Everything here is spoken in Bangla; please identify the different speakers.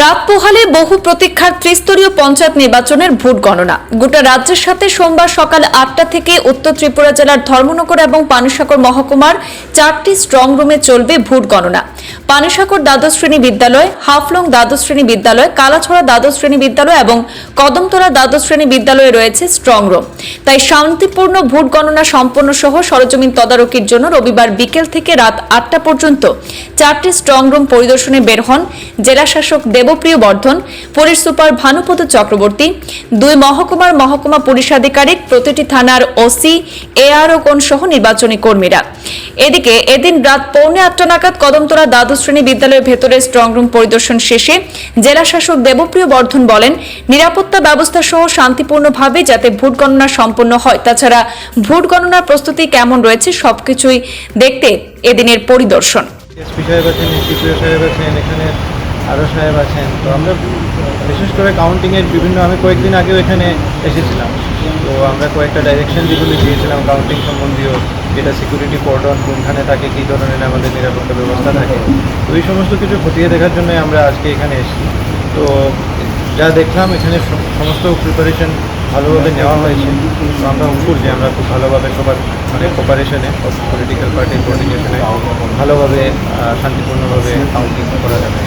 Speaker 1: রাত পোহালে বহু প্রতীক্ষার ত্রিস্তরীয় পঞ্চায়েত নির্বাচনের ভোট গণনা। গোটা রাজ্যের সাথে সোমবার সকাল আটটা থেকে উত্তর ত্রিপুরা জেলার ধর্মনগর এবং পানিসাগর মহকুমার চারটি স্ট্রং রুমে চলবে ভোট গণনা। পানিসাগর দ্বাদশ শ্রেণি বিদ্যালয়, হাফলং দ্বাদশ শ্রেণি বিদ্যালয়, কালাছড়া দ্বাদশ শ্রেণি বিদ্যালয় এবং কদমতলা দ্বাদশ শ্রেণি বিদ্যালয়ে রয়েছে স্ট্রং রুম তাই শান্তিপূর্ণ ভোট গণনা সম্পন্ন সহ সরজমিন তদারকির জন্য রবিবার বিকেল থেকে রাত আটটা পর্যন্ত চারটি স্ট্রং রুম পরিদর্শনে বের হন জেলা শাসক দেবপ্রিয় বর্ধন পুলিশ সুপার ভানুপদ চক্রবর্তী, দুই মহকুমার মহকুমা পুলিশ আধিকারিক, প্রতিটি থানার ওসি, এআরও কোন সহ নির্বাচনী কর্মীরা। এদিকে এদিন রাত পৌনে আটটা নাগাদ কদমতলা দ্বাদশ শ্রেণি বিদ্যালয়ের ভেতরে স্ট্রং রুম পরিদর্শন শেষে জেলা শাসক দেবপ্রিয় বর্ধন বলেন, নিরাপত্তা ব্যবস্থা সহ শান্তিপূর্ণভাবে যাতে ভোট গণনা সম্পন্ন হয়, তাছাড়া ভোট গণনার প্রস্তুতি কেমন রয়েছে সবকিছুই দেখতে এদিনের পরিদর্শন।
Speaker 2: এসপি সাহেব আছেন সাহেব আছেন এখানে আরও সাহেব আছেন। তো আমরা বিশেষ করে কাউন্টিংয়ের বিভিন্ন, আমি কয়েকদিন আগেও এখানে এসেছিলাম। তো আমরা কয়েকটা ডাইরেকশন যেগুলো দিয়েছিলাম কাউন্টিং সম্বন্ধীয় যেটা সিকিউরিটি কর্ডন কোনখানে থাকে, কী ধরনের আমাদের নিরাপত্তা ব্যবস্থা থাকে, তো এই সমস্ত কিছু খতিয়ে দেখার জন্যই আমরা আজকে এখানে এসেছি। তো যা দেখলাম, এখানে সমস্ত প্রিপারেশন ভালোভাবে নেওয়া হয়েছে। তো আমরা হোপফুল যে আমরা খুব ভালোভাবে সবার মানে কোপারেশনে পলিটিক্যাল পার্টির কোঅর্ডিনেশনে ভালোভাবে শান্তিপূর্ণভাবে কাউন্টিং করা যাবে।